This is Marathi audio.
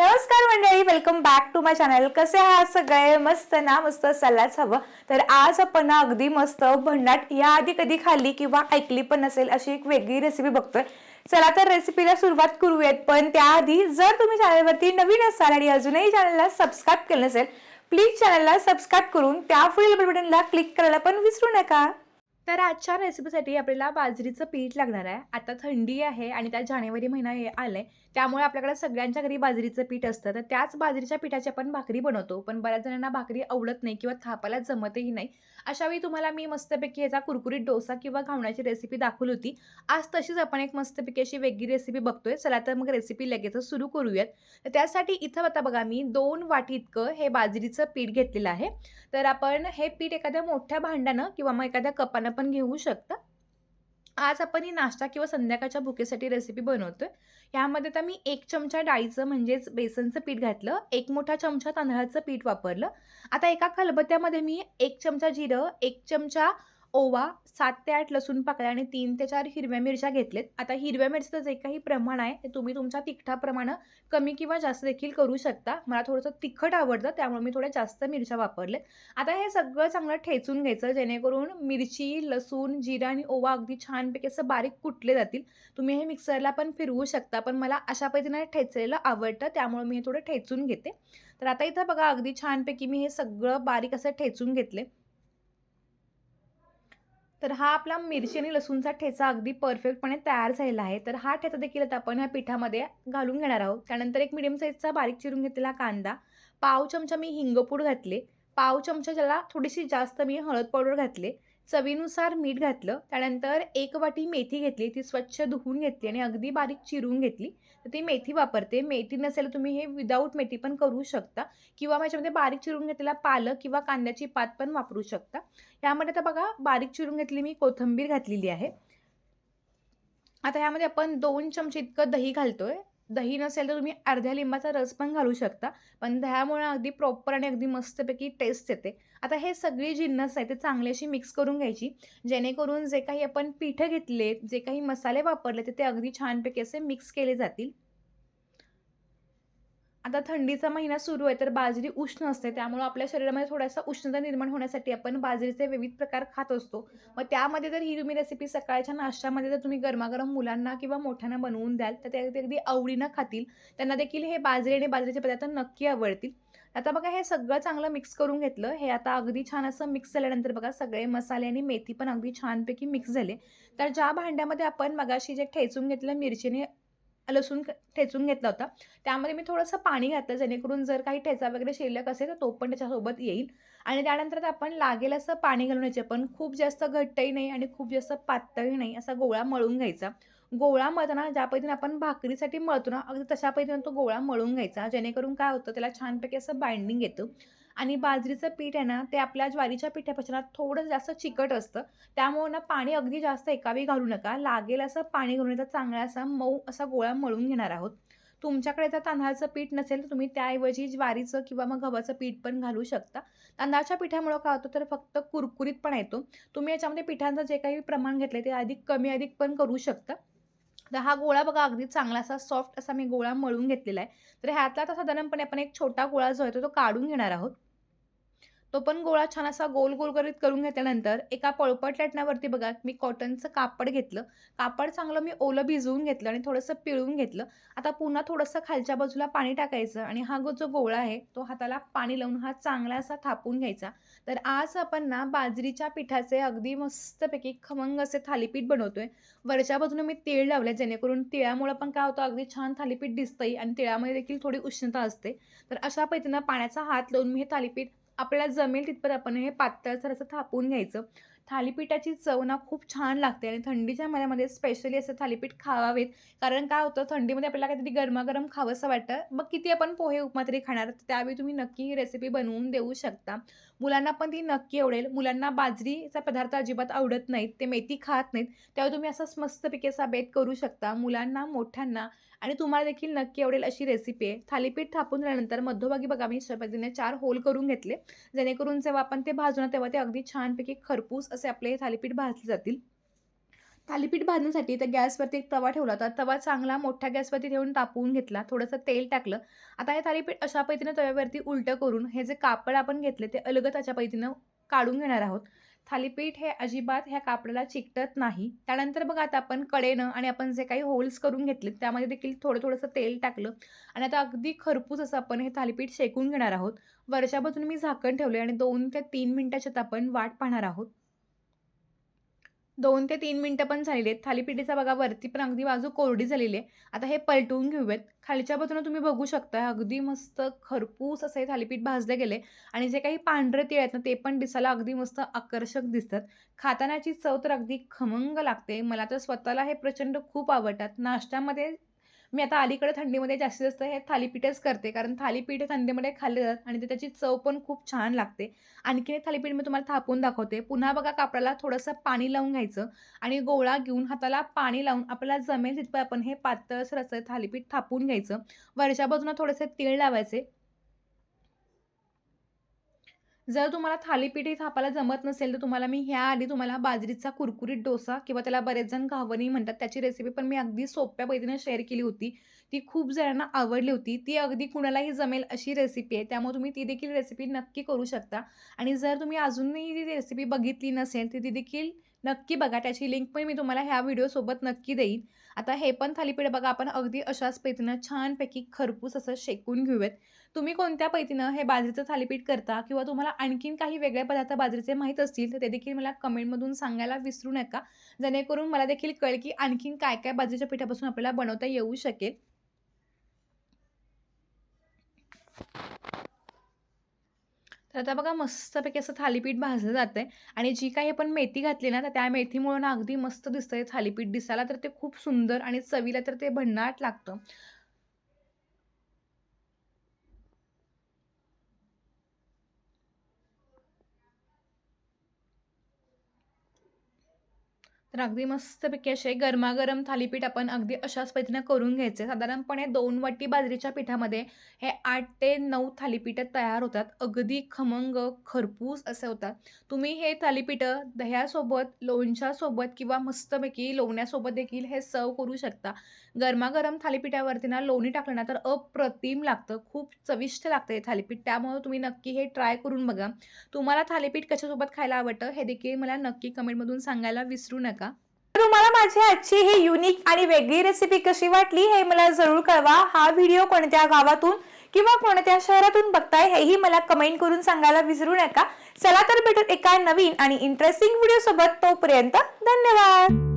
नमस्कार मंडळी welcome back to my channel कसे आहात सगळे? मस्त ना मस्त सल्लाच हवं. तर आज आपण ना अगदी मस्त भन्नाट याआधी कधी खाल्ली किंवा ऐकली पण नसेल अशी एक वेगळी रेसिपी बघतोय. चला तर रेसिपीला सुरुवात करूयात. पण त्याआधी जर तुम्ही चॅनलवरती नवीन असाल आणि अजूनही चॅनलला सबस्क्राईब केलं नसेल प्लीज चॅनलला सबस्क्राईब करून त्या पुढील बटनला क्लिक करायला पण विसरू नका. तर आजच्या रेसिपीसाठी आपल्याला बाजरीचं पीठ लागणार आहे. आता थंडी आहे आणि त्यात जानेवारी महिना हे आलाय. त्यामुळे आपल्याकडे सगळ्यांच्या घरी बाजरीचं पीठ असतं. तर त्याच बाजरीच्या पिठाची आपण भाकरी बनवतो. पण बऱ्याच जणांना भाकरी आवडत नाही किंवा थापायला जमतही नाही. अशावेळी तुम्हाला मी मस्तपैकी याचा कुरकुरीत डोसा किंवा घावण्याची रेसिपी दाखवली होती. आज तशीच आपण एक मस्तपैकी अशी वेगळी रेसिपी बघतोय. चला तर मग रेसिपी लगेचच सुरू करूयात. तर त्यासाठी इथं आता बघा मी दोन वाटी इतकं हे बाजरीचं पीठ घेतलेलं आहे. तर आपण हे पीठ एखाद्या मोठ्या भांड्यानं किंवा मग एखाद्या कपानं पण घेऊ शकता. आज आपण ही नाश्ता किंवा संध्याकाळच्या भुकेसाठी रेसिपी बनवतोय. ह्यामध्ये तर मी एक चमचा डाळीचं म्हणजेच बेसनचं पीठ घातलं एक मोठा चमचा तांदळाचं पीठ वापरलं. आता एका खलबत्त्यामध्ये मी एक चमचा जिरं एक चमचा ओवा सात ते आठ लसूण पाकळ्या आणि तीन ते चार हिरव्या मिरच्या घेतलेत. आता हिरव्या मिरच्याचं जे काही प्रमाण आहे ते तुम्ही तुमच्या तिखटाप्रमाणे कमी किंवा जास्त देखील करू शकता. मला थोडंसं तिखट आवडतं त्यामुळे मी थोड्या जास्त मिरच्या वापरल्यात. आता हे सगळं चांगलं ठेचून घ्यायचं जेणेकरून मिरची लसूण जिरा आणि ओवा अगदी छानपैकी असं बारीक कुटले जातील. तुम्ही हे मिक्सरला पण फिरवू शकता पण मला अशा पद्धतीने ठेचलेलं आवडतं त्यामुळे मी हे थोडं ठेचून घेते. तर आता इथं बघा अगदी छानपैकी मी हे सगळं बारीक असं ठेचून घेतले तर हा आपला मिरची आणि लसूणचा ठेचा अगदी परफेक्टपणे तयार झालेला आहे. तर हा ठेचा देखील आता आपण ह्या पिठामध्ये घालून घेणार आहोत. त्यानंतर एक मिडियम साईजचा बारीक चिरून घेतलेला कांदा. पाव चमचा मी हिंगपूड घातले. पाव चमचा ज्याला थोडीशी जास्त मी हळद पावडर घातले. चवीनुसार मीठ घातलं त्यानंतर एक वाटी मेथी घेतली ती स्वच्छ धुवून घेतली आणि अगदी बारीक चिरून घेतली. तर ती मेथी वापरते. मेथी नसेल तर तुम्ही हे विदाऊट मेथी पण करू शकता किंवा माझ्यामध्ये बारीक चिरून घेतलेला पालक किंवा कांद्याची पात पण वापरू शकता. यामध्ये आता बघा बारीक चिरून घेतली मी कोथिंबीर घातलेली आहे. आता ह्यामध्ये आपण दोन चमचे इतकं दही घालतोय. दही नसेल तर तुम्ही अर्ध्या लिंबाचा रस पण घालू शकता. पण दह्यामुळे अगदी प्रॉपर आणि अगदी मस्तपैकी टेस्ट येते. आता हे सगळी जिन्नस आहे ते चांगले अशी मिक्स करून घ्यायची. जेणेकरून जे काही आपण पिठं घेतले जे काही मसाले वापरले ते ते अगदी छानपैकी असे मिक्स केले जातील. आता थंडीचा महिना सुरू आहे तर बाजरी उष्ण असते. त्यामुळे आपल्या शरीरामध्ये थोडासा उष्णता निर्माण होण्यासाठी आपण बाजरीचे विविध प्रकार खात असतो. मग त्यामध्ये जर ही तुम्ही रेसिपी सकाळच्या नाश्त्यामध्ये जर तुम्ही गरमागरम मुलांना किंवा मोठ्यांना बनवून द्याल तर ते अगदी आवडीनं खातील. त्यांना देखील हे बाजरी आणि बाजरीचे पदार्थ नक्की आवडतील. आता बघा हे सगळं चांगलं मिक्स करून घेतलं. हे आता अगदी छान असं मिक्स झाल्यानंतर बघा सगळे मसाले आणि मेथी पण अगदी छानपैकी मिक्स झाले. तर ज्या भांड्यामध्ये आपण मगाशी जे ठेचून घेतलं मिरचीने लसूण ठेचून घेतला होता. त्यामध्ये मी थोडंसं पाणी घातलं जेणेकरून जर काही ठेचा वगैरे शिल्लक असेल तर तो पण त्याच्यासोबत येईल. आणि त्यानंतर आपण लागेल असं पाणी घालून घ्यायचे पण खूप जास्त घट्टही नाही आणि खूप जास्त पातळही नाही असा गोळा मळून घ्यायचा. गोळा मळताना ज्या पद्धतीने आपण भाकरीसाठी मळतो ना अगदी तशा पद्धतीने तो गोळा मळून घ्यायचा जेणेकरून काय होतं त्याला छानपैकी असं बाइंडिंग येतं. आणि बाजरीचं पीठ आहे ना ते आपल्या ज्वारीच्या पिठापेक्षा थोडं जास्त चिकट असतं. त्यामुळे ना पाणी अगदी जास्त एकावी घालू नका. लागेल असं पाणी घालून याचा चांगला असा मऊ असा गोळा मळून घेणार आहोत. तुमच्याकडे जर तांदळाचं पीठ नसेल तर तुम्ही त्याऐवजी ज्वारीचं किंवा मग गव्हाचं पीठ पण घालू शकता. तांदळाच्या पिठामुळं काय होतं तर फक्त कुरकुरीत पण येतो. तुम्ही याच्यामध्ये पिठांचं जे काही प्रमाण घेतलं ते अधिक कमी अधिक पण करू शकता. तर हा गोळा बघा अगदी चांगला असा सॉफ्ट असा मी गोळा मळून घेतलेला आहे. तर ह्यातला तर साधारणपणे आपण एक छोटा गोळा जो आहे तो काढून घेणार आहोत. तो पण गोळा छान असा गोल गोल करीत करून घेतल्यानंतर एका पळपट लाटण्यावरती बघा मी कॉटनचं कापड घेतलं. कापड चांगलं मी ओलं भिजवून घेतलं आणि थोडंसं पिळून घेतलं. आता पुन्हा थोडंसं खालच्या बाजूला पाणी टाकायचं आणि हा जो गोळा आहे तो हाताला पाणी लावून हा चांगला असा थापून घ्यायचा. तर आज आपण ना बाजरीच्या पिठाचे अगदी मस्तपैकी खमंग असे थालीपीठ बनवतोय. वरच्या बाजूने मी तेल लावले जेणेकरून तिळामुळं पण काय होतं अगदी छान थालीपीठ दिसतंय आणि तिळामध्ये देखील थोडी उष्णता असते. तर अशा पद्धतीनं पाण्याचा हात लावून मी हे थालीपीठ आपल्याला जमेल तिथपर्यंत आपण हे पातळसर असं थापून घ्यायचं. थालीपीठाची चव ना खूप छान लागते आणि थंडीच्या महिन्यामध्ये स्पेशली असं थालीपीठ खावावेत. कारण काय होतं थंडीमध्ये आपल्याला काहीतरी गरमागरम खावंसं वाटतं. मग किती आपण पोहे उपमा तरी खाणार तर त्यावेळी तुम्ही नक्की ही रेसिपी बनवून देऊ शकता. मुलांना पण ती नक्की आवडेल. मुलांना बाजरीचा पदार्थ अजिबात आवडत नाहीत ते मेथी खात नाहीत. त्यावेळी तुम्ही असा मस्तपैकी असा बेत करू शकता मुलांना मोठ्यांना. आणि तुम्हाला देखील नक्की आवडेल अशी रेसिपी आहे. थालीपीठ थापून झाल्यानंतर मध्यभागी बघा मी अशा पद्धतीने चार होल करून घेतले. जेणेकरून जेव्हा आपण ते भाजून तेव्हा ते अगदी छानपैकी खरपूस असे आपले थालीपीठ भाजले जातील. थालीपीठ भाजण्यासाठी तर गॅसवरती एक तवा ठेवला होता. तवा चांगला मोठ्या गॅसवरती ठेवून तापवून घेतला. थोडंसं तेल टाकलं. आता हे थालीपीठ अशा पद्धतीनं तव्यावरती उलटं करून हे जे कापड आपण घेतले ते अलगद त्याच्या पद्धतीनं काढून घेणार आहोत. थालीपीठ हे अजिबात ह्या कापडाला चिकटत नाही. त्यानंतर बघा आता आपण कडेनं आणि आपण जे काही होल्स करून घेतले त्यामध्ये देखील थोडं थोडंसं तेल टाकलं. आणि आता अगदी खरपूस असं आपण हे थालीपीठ शेकून घेणार आहोत. वर्षापासून मी झाकण ठेवले आणि दोन ते तीन मिनटाच्यात आपण वाट पाहणार आहोत. दोन ते तीन मिनटं पण झालेली आहेत. थालीपीठीचा बघा वरती पण अगदी बाजू कोरडी झालेली आहे. आता हे पलटवून घेऊयात. खालच्या बाजूनं तुम्ही बघू शकता अगदी मस्त खरपूस असं हे थालीपीठ भाजले गेले आणि जे काही पांढरे तीळ आहेत ना ते पण दिसायला अगदी मस्त आकर्षक दिसतात. खातानाची चव तर अगदी खमंग लागते. मला तर स्वतःला हे प्रचंड खूप आवडतात. नाश्त्यामध्ये मी आता अलीकडे थंडीमध्ये जास्तीत जास्त हे थालीपीठच करते कारण थालीपीठ थंडीमध्ये खाल्ले जातात आणि ते त्याची चव पण खूप छान लागते. आणखीन एक थालीपीठ मी तुम्हाला थापून दाखवते. पुन्हा बघा कापडाला थोडंसं पाणी लावून घ्यायचं आणि गोळा घेऊन हाताला पाणी लावून आपल्याला जमेल तिथं आपण हे पातळसर असं थालीपीठ थापून घ्यायचं. वरच्या बाजूला थोडेसे तीळ लावायचे. जर तुम्हाला थालीपीठ थापायला जमत नसेल तर तुम्हाला मी ह्या आधी तुम्हाला बाजरीचा कुरकुरीत डोसा किंवा त्याला बरेच जण घावणी म्हणतात त्याची रेसिपी पण मी अगदी सोप्या पद्धतीने शेअर केली होती. ती खूप जणांना आवडली होती. ती अगदी कुणालाही जमेल अशी रेसिपी आहे. त्यामुळे तुम्ही ती देखील रेसिपी नक्की करू शकता. आणि जर तुम्ही अजूनही ती रेसिपी बघितली नसेल तर ती देखील नक्की बघा त्याची लिंक पण मी तुम्हाला ह्या व्हिडिओसोबत नक्की देईन. आता हे पण थालीपीठ बघा आपण अगदी अशाच पैतीनं छानपैकी खरपूस असं शेकून घेऊयात. तुम्ही कोणत्या पैतीनं हे बाजरीचं थालीपीठ करता किंवा तुम्हाला आणखीन काही वेगळे पदार्थ बाजरीचे माहीत असतील तर ते देखील मला कमेंटमधून सांगायला विसरू नका. जेणेकरून मला देखील कळेल की आणखीन काय काय बाजरीच्या पिठापासून आपल्याला बनवता येऊ शकेल. तर आता बघा मस्तपैकी असं थालीपीठ भाजलं जातं आहे आणि जी काही आपण मेथी घातली ना तर त्या मेथीमुळं ना अगदी मस्त दिसतं आहे थालीपीठ दिसायला. तर ते खूप सुंदर आणि चवीला तर ते भन्नाट लागतं. तर अगदी मस्तपैकी असे गरमागरम थालीपीठ आपण अगदी अशाच पद्धतीनं करून घ्यायचे. साधारणपणे दोन वाटी बाजरीच्या पिठामध्ये हे आठ ते नऊ थालीपीठं तयार होतात. अगदी खमंग खरपूस असे होतात. तुम्ही हे थालीपीठं दह्यासोबत लोणच्यासोबत किंवा मस्तपैकी लोण्यासोबत देखील हे सर्व करू शकता. गरमागरम थालीपीठावरती ना लोणी टाकलं ना तर अप्रतिम लागतं. खूप चविष्ट लागतं हे थालीपीठ. त्यामुळे तुम्ही नक्की हे ट्राय करून बघा. तुम्हाला थालीपीठ कशासोबत खायला आवडतं हे देखील मला नक्की कमेंटमधून सांगायला विसरू नका. तुम्हाला माझी आजची ही युनिक आणि वेगळी रेसिपी कशी वाटली हे मला जरूर कळवा. हा व्हिडिओ कोणत्या गावातून किंवा कोणत्या शहरातून बघताय हेही मला कमेंट करून सांगायला विसरू नका. चला तर भेटू एका नवीन आणि इंटरेस्टिंग व्हिडिओ सोबत. तोपर्यंत धन्यवाद!